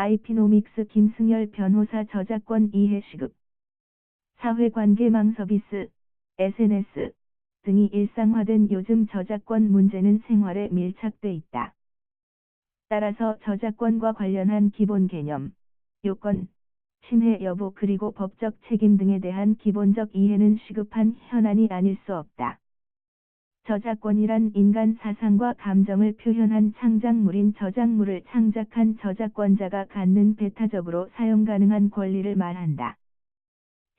아이피노믹스 김승열 변호사 저작권 이해 시급 사회관계망 서비스, SNS 등이 일상화된 요즘 저작권 문제는 생활에 밀착돼 있다. 따라서 저작권과 관련한 기본 개념, 요건, 침해 여부 그리고 법적 책임 등에 대한 기본적 이해는 시급한 현안이 아닐 수 없다. 저작권이란 인간 사상과 감정을 표현한 창작물인 저작물을 창작한 저작권자가 갖는 배타적으로 사용 가능한 권리를 말한다.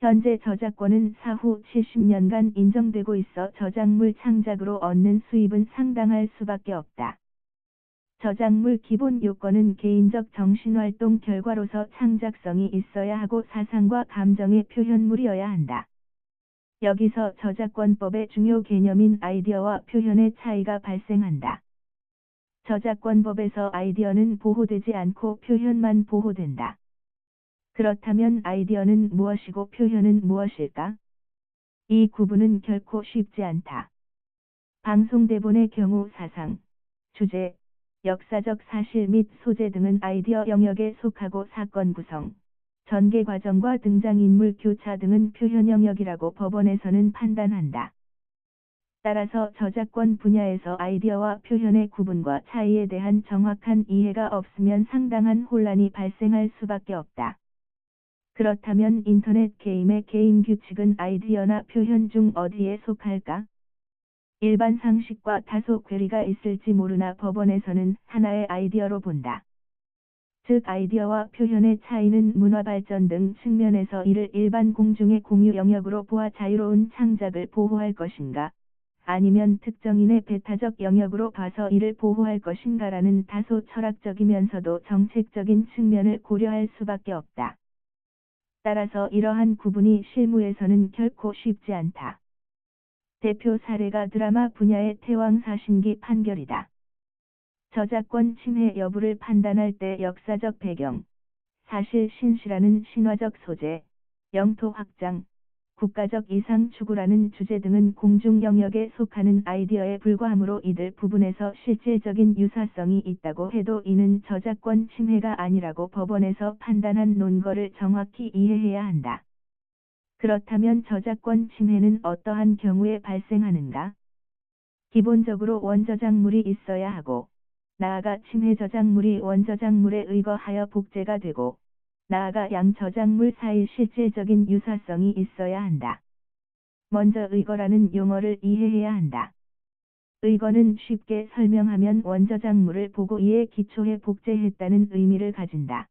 현재 저작권은 사후 70년간 인정되고 있어 저작물 창작으로 얻는 수입은 상당할 수밖에 없다. 저작물 기본 요건은 개인적 정신활동 결과로서 창작성이 있어야 하고 사상과 감정의 표현물이어야 한다. 여기서 저작권법의 중요 개념인 아이디어와 표현의 차이가 발생한다. 저작권법에서 아이디어는 보호되지 않고 표현만 보호된다. 그렇다면 아이디어는 무엇이고 표현은 무엇일까? 이 구분은 결코 쉽지 않다. 방송 대본의 경우 사상, 주제, 역사적 사실 및 소재 등은 아이디어 영역에 속하고 사건 구성, 전개 과정과 등장인물 교차 등은 표현 영역이라고 법원에서는 판단한다. 따라서 저작권 분야에서 아이디어와 표현의 구분과 차이에 대한 정확한 이해가 없으면 상당한 혼란이 발생할 수밖에 없다. 그렇다면 인터넷 게임의 게임 규칙은 아이디어나 표현 중 어디에 속할까? 일반 상식과 다소 괴리가 있을지 모르나 법원에서는 하나의 아이디어로 본다. 즉 아이디어와 표현의 차이는 문화 발전 등 측면에서 이를 일반 공중의 공유 영역으로 보아 자유로운 창작을 보호할 것인가, 아니면 특정인의 배타적 영역으로 봐서 이를 보호할 것인가라는 다소 철학적이면서도 정책적인 측면을 고려할 수밖에 없다. 따라서 이러한 구분이 실무에서는 결코 쉽지 않다. 대표 사례가 드라마 분야의 태왕 사신기 판결이다. 저작권 침해 여부를 판단할 때 역사적 배경, 사실 신실하는 신화적 소재, 영토 확장, 국가적 이상 추구라는 주제 등은 공중 영역에 속하는 아이디어에 불과하므로 이들 부분에서 실질적인 유사성이 있다고 해도 이는 저작권 침해가 아니라고 법원에서 판단한 논거를 정확히 이해해야 한다. 그렇다면 저작권 침해는 어떠한 경우에 발생하는가? 기본적으로 원저작물이 있어야 하고, 나아가 침해 저작물이 원저작물에 의거하여 복제가 되고 나아가 양 저작물 사이 실질적인 유사성이 있어야 한다. 먼저 의거라는 용어를 이해해야 한다. 의거는 쉽게 설명하면 원저작물을 보고 이에 기초해 복제했다는 의미를 가진다.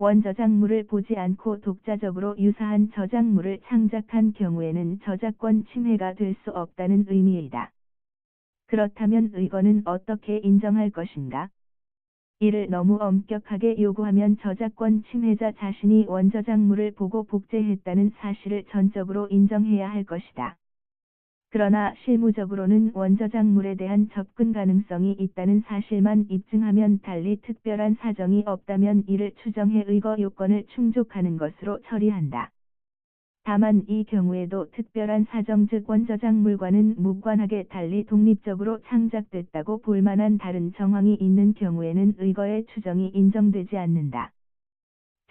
원저작물을 보지 않고 독자적으로 유사한 저작물을 창작한 경우에는 저작권 침해가 될 수 없다는 의미이다. 그렇다면 의거는 어떻게 인정할 것인가? 이를 너무 엄격하게 요구하면 저작권 침해자 자신이 원저작물을 보고 복제했다는 사실을 전적으로 인정해야 할 것이다. 그러나 실무적으로는 원저작물에 대한 접근 가능성이 있다는 사실만 입증하면 달리 특별한 사정이 없다면 이를 추정해 의거 요건을 충족하는 것으로 처리한다. 다만 이 경우에도 특별한 사정 즉 원저작물과는 무관하게 달리 독립적으로 창작됐다고 볼만한 다른 정황이 있는 경우에는 의거의 추정이 인정되지 않는다.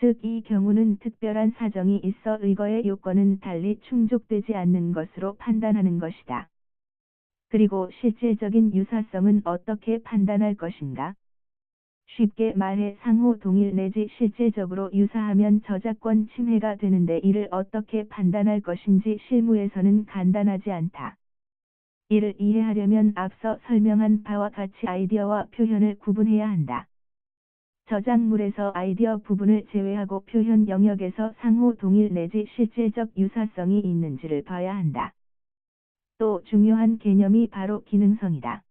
즉 이 경우는 특별한 사정이 있어 의거의 요건은 달리 충족되지 않는 것으로 판단하는 것이다. 그리고 실질적인 유사성은 어떻게 판단할 것인가? 쉽게 말해 상호 동일 내지 실질적으로 유사하면 저작권 침해가 되는데 이를 어떻게 판단할 것인지 실무에서는 간단하지 않다. 이를 이해하려면 앞서 설명한 바와 같이 아이디어와 표현을 구분해야 한다. 저작물에서 아이디어 부분을 제외하고 표현 영역에서 상호 동일 내지 실질적 유사성이 있는지를 봐야 한다. 또 중요한 개념이 바로 기능성이다.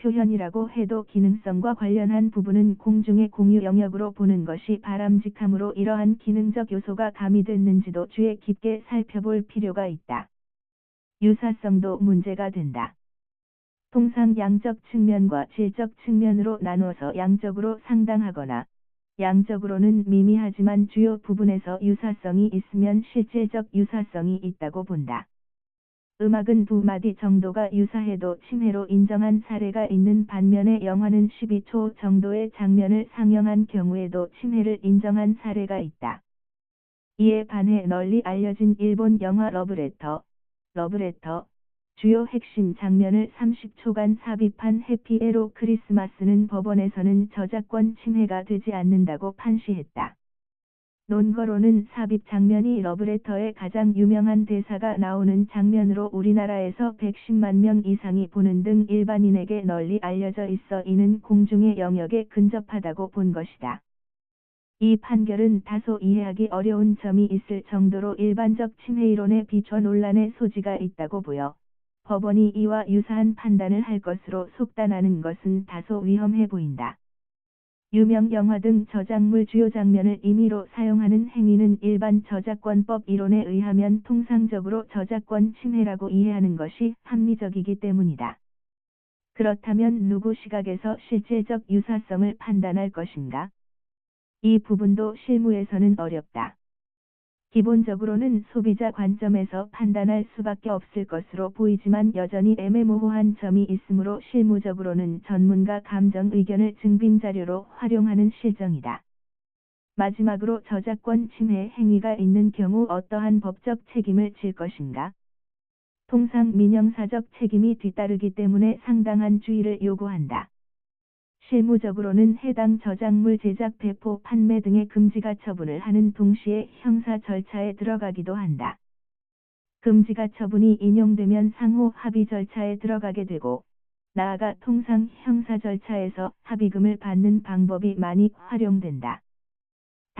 표현이라고 해도 기능성과 관련한 부분은 공중의 공유 영역으로 보는 것이 바람직하므로 이러한 기능적 요소가 가미됐는지도 주의 깊게 살펴볼 필요가 있다. 유사성도 문제가 된다. 통상 양적 측면과 질적 측면으로 나누어서 양적으로 상당하거나 양적으로는 미미하지만 주요 부분에서 유사성이 있으면 실질적 유사성이 있다고 본다. 음악은 두 마디 정도가 유사해도 침해로 인정한 사례가 있는 반면에 영화는 12초 정도의 장면을 상영한 경우에도 침해를 인정한 사례가 있다. 이에 반해 널리 알려진 일본 영화 러브레터, 러브레터, 주요 핵심 장면을 30초간 삽입한 해피에로 크리스마스는 법원에서는 저작권 침해가 되지 않는다고 판시했다. 논거로는 삽입 장면이 러브레터의 가장 유명한 대사가 나오는 장면으로 우리나라에서 110만 명 이상이 보는 등 일반인에게 널리 알려져 있어 이는 공중의 영역에 근접하다고 본 것이다. 이 판결은 다소 이해하기 어려운 점이 있을 정도로 일반적 침해 이론에 비춰 논란의 소지가 있다고 보여 법원이 이와 유사한 판단을 할 것으로 속단하는 것은 다소 위험해 보인다. 유명 영화 등 저작물 주요 장면을 임의로 사용하는 행위는 일반 저작권법 이론에 의하면 통상적으로 저작권 침해라고 이해하는 것이 합리적이기 때문이다. 그렇다면 누구 시각에서 실질적 유사성을 판단할 것인가? 이 부분도 실무에서는 어렵다. 기본적으로는 소비자 관점에서 판단할 수밖에 없을 것으로 보이지만 여전히 애매모호한 점이 있으므로 실무적으로는 전문가 감정 의견을 증빙 자료로 활용하는 실정이다. 마지막으로 저작권 침해 행위가 있는 경우 어떠한 법적 책임을 질 것인가? 통상 민영사적 책임이 뒤따르기 때문에 상당한 주의를 요구한다. 실무적으로는 해당 저작물 제작 배포 판매 등의 금지가 처분을 하는 동시에 형사 절차에 들어가기도 한다. 금지가 처분이 인용되면 상호 합의 절차에 들어가게 되고 나아가 통상 형사 절차에서 합의금을 받는 방법이 많이 활용된다.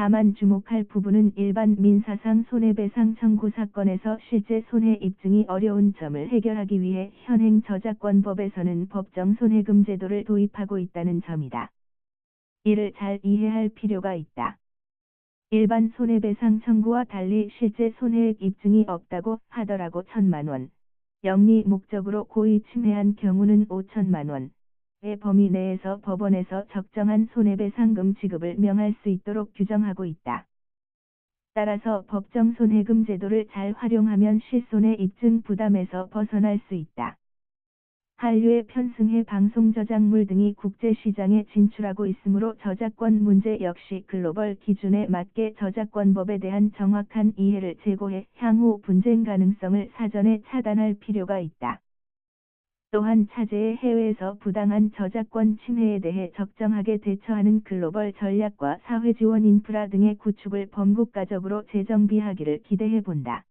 다만 주목할 부분은 일반 민사상 손해배상 청구 사건에서 실제 손해 입증이 어려운 점을 해결하기 위해 현행 저작권법에서는 법정 손해금 제도를 도입하고 있다는 점이다. 이를 잘 이해할 필요가 있다. 일반 손해배상 청구와 달리 실제 손해액 입증이 없다고 하더라고 천만 원, 영리 목적으로 고의 침해한 경우는 5천만 원, 의 범위 내에서 법원에서 적정한 손해배상금 지급을 명할 수 있도록 규정하고 있다. 따라서 법정 손해금 제도를 잘 활용하면 실손의 입증 부담에서 벗어날 수 있다. 한류의 편승해 방송 저작물 등이 국제시장에 진출하고 있으므로 저작권 문제 역시 글로벌 기준에 맞게 저작권법에 대한 정확한 이해를 제고해 향후 분쟁 가능성을 사전에 차단할 필요가 있다. 또한 차제의 해외에서 부당한 저작권 침해에 대해 적정하게 대처하는 글로벌 전략과 사회 지원 인프라 등의 구축을 범국가적으로 재정비하기를 기대해 본다.